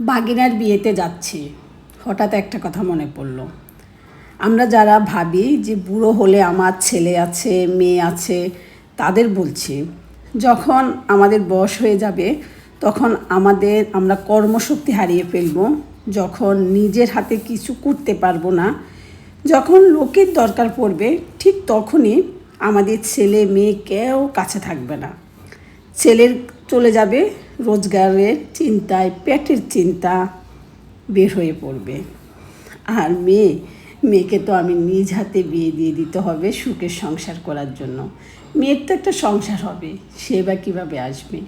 বাগিনার বিয়েতে যাচ্ছি। হঠাৎ একটা কথা মনে পড়ল। আমরা যারা ভাবি যে বুড়ো হলে আমার ছেলে আছে, মেয়ে আছে, তাদের বলছি, যখন আমাদের বয়স হয়ে যাবে, তখন আমাদের আমরা কর্মশক্তি হারিয়ে ফেলব, যখন নিজের হাতে কিছু করতে পারব না, যখন লোকের দরকার পড়বে, ঠিক তখনই আমাদের ছেলে মেয়ে কেউ কাছে থাকবে না। ছেলের চলে যাবে রোজগারের চিন্তায়, পেটের চিন্তা বের হয়ে পড়বে। আর মেয়ে, মেয়েকে তো আমি নিজ হাতে বিয়ে দিয়ে দিতে হবে সুখের সংসার করার জন্য। মেয়ের তো একটা সংসার হবে, সে বা কীভাবে আসবে?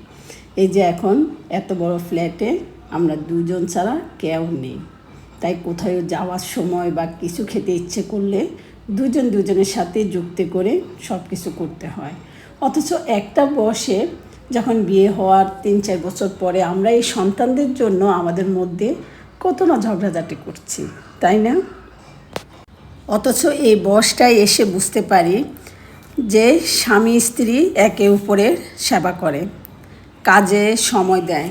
এই যে এখন এত বড় ফ্ল্যাটে আমরা দুজন ছাড়া কেউ নেই। তাই কোথাও যাওয়ার সময় বা কিছু খেতে ইচ্ছে করলে দুজন দুজনের সাথে যুক্তি করে সব কিছু করতে হয়। অথচ একটা বয়সে যখন বিয়ে হওয়ার তিন চার বছর পরে আমরা এই সন্তানদের জন্য আমাদের মধ্যে কত না ঝগড়াঝাটি করছি, তাই না? অথচ এই বয়সটায় এসে বুঝতে পারি যে স্বামী স্ত্রী একে অপরের সেবা করে, কাজে সময় দেয়,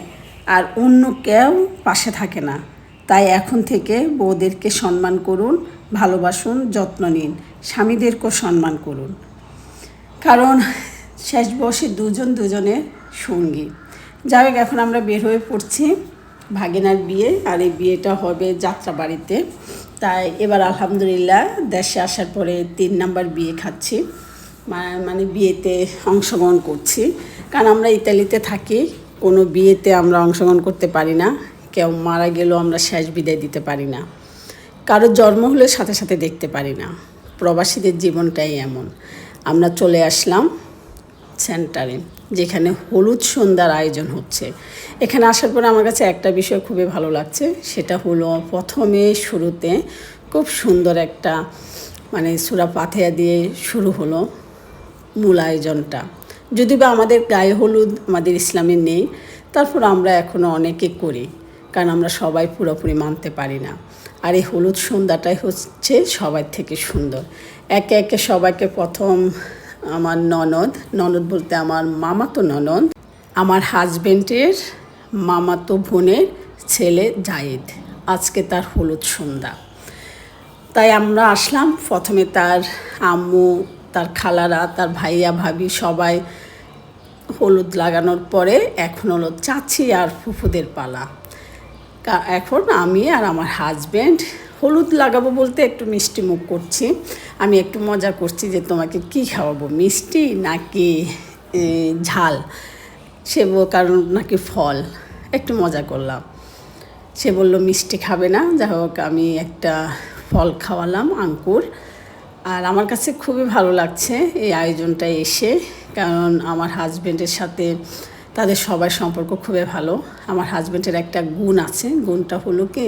আর অন্য কেউ পাশে থাকে না। তাই এখন থেকে বউদেরকে সম্মান করুন, ভালোবাসুন, যত্ন নিন, স্বামীদেরকেও সম্মান করুন। কারণ শেষ বয়সে দুজন দুজনের সঙ্গী। যাই হোক, এখন আমরা বের হয়ে পড়ছি ভাগিনার বিয়ে, আর এই বিয়েটা হবে যাত্রা বাড়িতে তাই এবার আলহামদুলিল্লাহ দেশে আসার পরে তিন নাম্বার বিয়ে খাচ্ছি মানে বিয়েতে অংশগ্রহণ করছি। কারণ আমরা ইতালিতে থাকি, কোনো বিয়েতে আমরা অংশগ্রহণ করতে পারি না। কেউ মারা গেলেও আমরা শেষ বিদায় দিতে পারি না। কারোর জন্ম হলে সাথে সাথে দেখতে পারি না। প্রবাসীদের জীবনটাই এমন। আমরা চলে আসলাম সেন্টারে, যেখানে হলুদ সন্ধ্যার আয়োজন হচ্ছে। এখানে আসার পরে আমার কাছে একটা বিষয় খুবই ভালো লাগছে, সেটা হলো প্রথমে শুরুতে খুব সুন্দর একটা মানে সুরা পাথিয়া দিয়ে শুরু হলো মূল আয়োজনটা। যদি বা আমাদের গায়ে হলুদ আমাদের ইসলামে নেই, তারপর আমরা এখনও অনেকে করি, কারণ আমরা সবাই পুরোপুরি মানতে পারি না। আর এই হলুদ সন্ধ্যাটাই হচ্ছে সবার থেকে সুন্দর। একে একে সবাইকে প্রথম আমার ননদ ননদ বলতে আমার মামাতো ননদ, আমার হাজবেন্ডের মামাতো বোনের ছেলে জায়েদ। আজকে তার হলুদ সন্ধ্যা। তাই আমরা আসলাম, প্রথমে তার আম্মু, তার খালারা, তার ভাইয়া, ভাবি সবাই হলুদ লাগানোর পরে এখন হলো চাচি আর ফুফুদের পালা। এখন আমি আর আমার হাজব্যান্ড হলুদ লাগাবো বলতে একটু মিষ্টি মুখ করছি। আমি একটু মজা করছি যে তোমাকে কি খাওয়াবো, মিষ্টি নাকি ঝাল? সে কারণ নাকি ফল। একটু মজা করলাম। সে বলল, মিষ্টি খাবে না। যাই হোক, আমি একটা ফল খাওয়ালাম, আঙ্কুর। আর আমার কাছে খুবই ভালো লাগছে এই আয়োজনটা এসে, কারণ আমার হাজব্যান্ডের সাথে তাদের সবার সম্পর্ক খুবই ভালো। আমার হাজব্যান্ডের একটা গুণ আছে, গুণটা হলো কি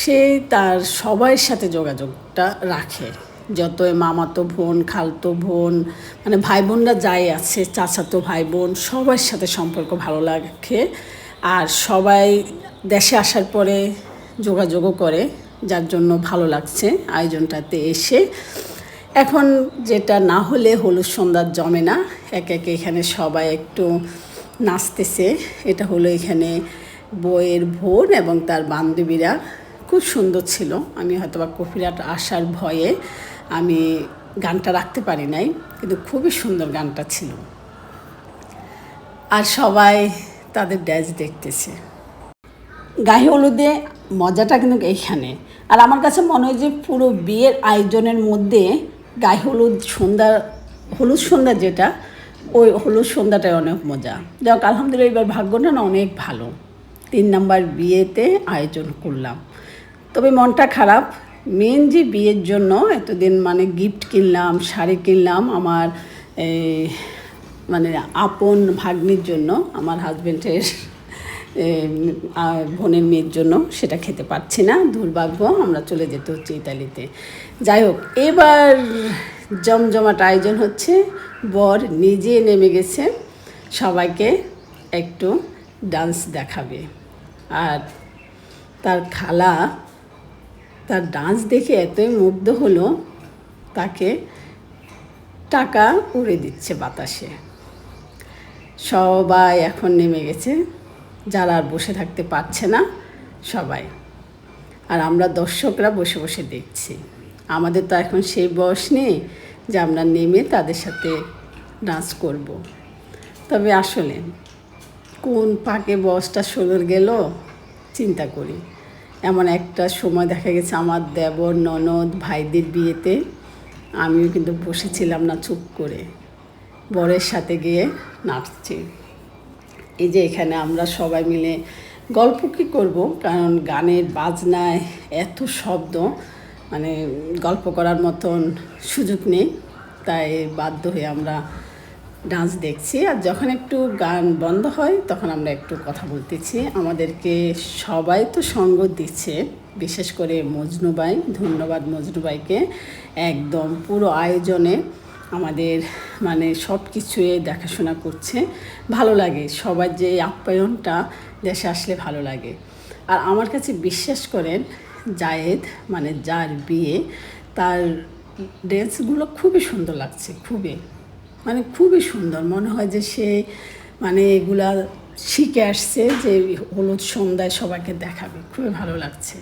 সে তার সবার সাথে যোগাযোগটা রাখে। যত মামাতো বোন, খালতো বোন মানে ভাই বোনরা যাই আছে, চাচাতো ভাই বোন সবার সাথে সম্পর্ক ভালো রাখে। আর সবাই দেশে আসার পরে যোগাযোগও করে, যার জন্য ভালো লাগছে আয়োজনটাতে এসে। এখন যেটা না হলে হলুদ সন্ধ্যার জমে না, এক একে এখানে সবাই একটু নাচতেছে। এটা হলো এখানে বইয়ের বোন এবং তার বান্ধবীরা খুব সুন্দর ছিল। আমি হয়তো বা কপিরাট আসার ভয়ে আমি গানটা রাখতে পারি নাই, কিন্তু খুবই সুন্দর গানটা ছিল। আর সবাই তাদের ড্যান্স দেখতেছে। গায়ে হলুদে মজাটা কিন্তু এইখানে। আর আমার কাছে মনে হয় যে পুরো বিয়ের আয়োজনের মধ্যে গায়ে হলুদ সন্ধ্যা হলুদ সন্ধ্যা যেটা, ওই হলুদ সন্ধ্যাটাই অনেক মজা। যাক আলহামদুলিল্লাহ এবার ভাগ্যটা না অনেক ভালো। তিন নাম্বার বিয়েতে আয়োজন করলাম। তবে মনটা খারাপ। মেন যে বিয়ের জন্য এতদিন মানে গিফট কিনলাম, শাড়ি কিনলাম আমার মানে আপন ভাগ্নির জন্য, আমার হাজব্যান্ডের বোনের মেয়ের জন্য সেটা খেতে পারছি না, দুর্ভাগ্য, আমরা চলে যেতে হচ্ছে ইতালিতে। যাই হোক, এবার জমজমাট আয়োজন হচ্ছে, বর নিজে নেমে গেছে, সবাইকে একটু ডান্স দেখাবে। আর তার খালা তার ডান্স দেখে এতই মুগ্ধ হলো, তাকে টাকা উড়ে দিচ্ছে বাতাসে। সবাই এখন নেমে গেছে, যারা আর বসে থাকতে পারছে না, সবাই। আর আমরা দর্শকরা বসে বসে দেখছি। আমাদের তো এখন সেই বয়স নেই যে আমরা নেমে তাদের সাথে ডান্স করব। তবে আসলে, কোন পাকে বয়সটা সরে গেল, চিন্তা করি। এমন একটা সময় দেখা গেছে আমার দেবর, ননদ ভাইদের বিয়েতে। আমিও কিন্তু বসেছিলাম না চুপ করে। বরের সাথে গিয়ে নাচছি। এই যে এখানে আমরা সবাই মিলে গল্প কী করব? কারণ গানের বাজনায় এত শব্দ মানে গল্প করার মতন সুযোগ নেই। তাই বাধ্য হয়ে আমরা ডান্স দেখছি আর যখন একটু গান বন্ধ হয় তখন আমরা একটু কথা বলতেছি। আমাদেরকে সবাই তো সঙ্গ দিচ্ছে, বিশেষ করে মজনুবাই ধন্যবাদ মজনুবাইকে একদম পুরো আয়োজনে আমাদের মানে সব কিছুয়ে দেখাশোনা করছে। ভালো লাগে, সবার যে আপ্যায়নটা দেশে আসলে ভালো লাগে। আর আমার কাছে বিশ্বাস করেন, জায়েদ মানে যার বিয়ে, তার ড্রেসগুলো খুবই সুন্দর লাগছে, খুবই। মানে খুবই সুন্দর। মনে হয় যে সে মানে এগুলা শিখে আসছে যে হলুদ সন্ধ্যায় সবাইকে দেখাবে। খুবই ভালো লাগছে।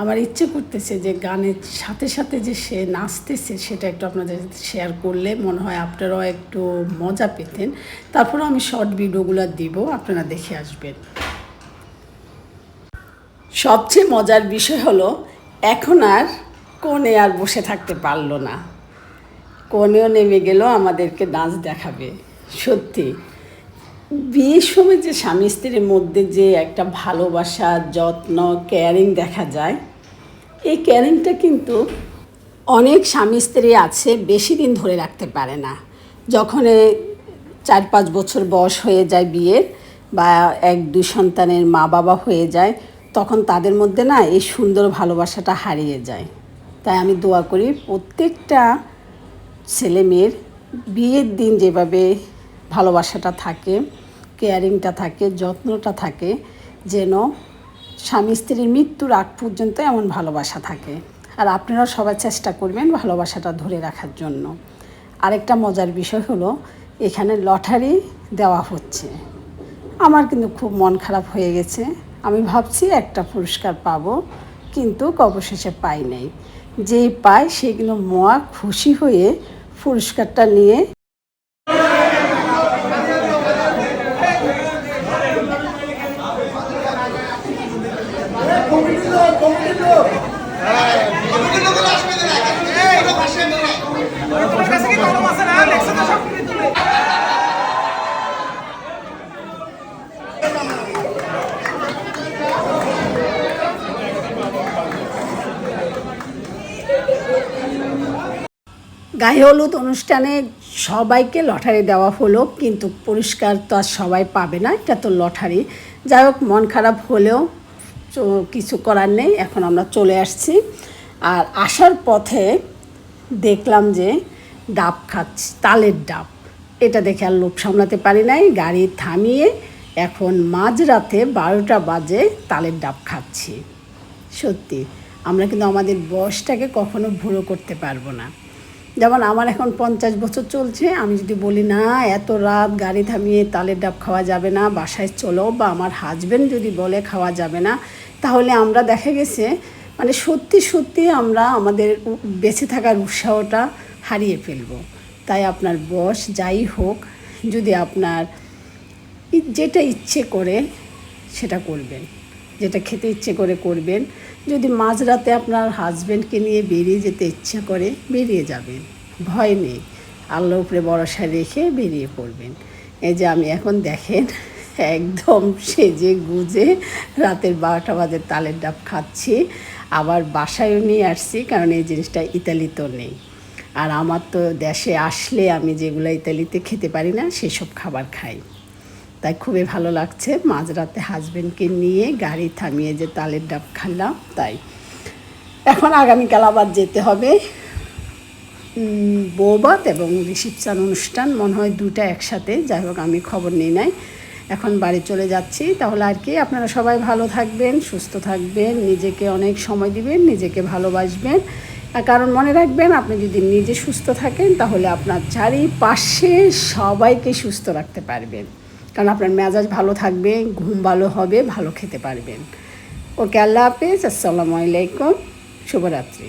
আমার ইচ্ছে করতেছে যে গানের সাথে সাথে যে সে নাচতেছে সেটা একটু আপনাদের শেয়ার করলে মনে হয় আপনারাও একটু মজা পেতেন। তারপরে আমি শর্ট ভিডিওগুলো দিব, আপনারা দেখে আসবেন। সবচেয়ে মজার বিষয় হলো, এখন আর কোণে আর বসে থাকতে পারল না। কোণেও নেমে গেল আমাদেরকে ডান্স দেখাবে, সত্যি। বিয়ের সময় যে স্বামী স্ত্রীর মধ্যে যে একটা ভালোবাসা, যত্ন কেয়ারিং দেখা যায়, এই কেয়ারিংটা কিন্তু অনেক স্বামী স্ত্রী আছে বেশি দিন ধরে রাখতে পারে না। যখন চার পাঁচ বছর বয়স হয়ে যায় বিয়ের বা এক, দুই সন্তানের মা বাবা হয়ে যায়, তখন তাদের মধ্যে না এই সুন্দর ভালোবাসাটা হারিয়ে যায়। তাই আমি দোয়া করি প্রত্যেকটা ছেলে মেয়ের বিয়ের দিন যেভাবে ভালোবাসাটা থাকে কেয়ারিংটা থাকে, যত্নটা থাকে, যেন স্বামী স্ত্রীর মৃত্যুর আগ পর্যন্ত এমন ভালোবাসা থাকে। আর আপনারা সবাই চেষ্টা করবেন ভালোবাসাটা ধরে রাখার জন্য। আরেকটা মজার বিষয় হলো, এখানে লটারি দেওয়া হচ্ছে। আমার কিন্তু খুব মন খারাপ হয়ে গেছে। আমি ভাবছি একটা পুরস্কার পাবো, কিন্তু অবশেষে পাই নাই। যেই পায় সেগুলো মহা খুশি হয়ে পুরস্কারটা নিয়ে গায়ে হলুদ অনুষ্ঠানে সবাইকে লটারি দেওয়া হলো, কিন্তু পুরস্কার তো আর সবাই পাবে না, এটা তো লটারি। যাই হোক, মন খারাপ হলেও কিছু করার নেই, এখন আমরা চলে আসছি। আর আসার পথে দেখলাম যে ডাব খাচ্ছি, তালের ডাব। এটা দেখে আর লোভ সামলাতে পারি নাই, গাড়ি থামিয়ে এখন মাঝরাতে বারোটা বাজে তালের ডাব খাচ্ছি। সত্যি, আমরা কিন্তু আমাদের বয়সটাকে কখনো ভুলো করতে পারব না। যেমন আমার এখন পঞ্চাশ বছর চলছে, আমি যদি বলি, না, এত রাত গাড়ি থামিয়ে তালের ডাব খাওয়া যাবে না, বাসায় চলো বা আমার হাজবেন্ড যদি বলে খাওয়া যাবে না, তাহলে আমরা দেখা গেছে মানে সত্যি সত্যি আমরা আমাদের বেঁচে থাকার উৎসাহটা হারিয়ে ফেলব। তাই আপনার বয়স যাই হোক, যদি আপনার যেটা ইচ্ছে করে সেটা করবেন, যেটা খেতে ইচ্ছে করে করবেন। যদি মাঝরাতে আপনার হাজব্যান্ডকে নিয়ে বেরিয়ে যেতে ইচ্ছা করে, বেরিয়ে যাবেন। ভয় নেই। আল্লাহ উপরে ভরসা রেখে বেরিয়ে পড়বেন। এই যে আমি এখন দেখেন, একদম সেজে গুজে রাতের বারোটা বাজে তালের ডাব খাচ্ছি। আবার বাসায়ও নিয়ে আসছি, কারণ এই জিনিসটা ইতালিতেও নেই। আর আমার তো দেশে আসলে আমি যেগুলো ইতালিতে খেতে পারি না, সেসব খাবার খাই। তাই খুবই ভালো লাগছে। মাঝরাতে হাজবেন্ডকে নিয়ে গাড়ি থামিয়ে যে তালের ডাব খেলাম তাই। এখন আগামীকাল আবার যেতে হবে। বৌবাত এবং রিসিপশান অনুষ্ঠান, মনে হয় দুটা একসাথে। যাই হোক, আমি খবর নিই নাই। এখন বাড়ি চলে যাচ্ছি। তাহলে আর কি, আপনারা সবাই ভালো থাকবেন, সুস্থ থাকবেন, নিজেকে অনেক সময় দিবেন, নিজেকে ভালোবাসবেন। কারণ মনে রাখবেন, আপনি যদি নিজে সুস্থ থাকেন, তাহলে আপনার চারিপাশে সবাইকে সুস্থ রাখতে পারবেন। কারণ আপনার মেজাজ ভালো থাকবে, ঘুম ভালো হবে, ভালো খেতে পারবেন। ওকে, আল্লাহ হাফিজ, আসসালামু আলাইকুম, শুভরাত্রি।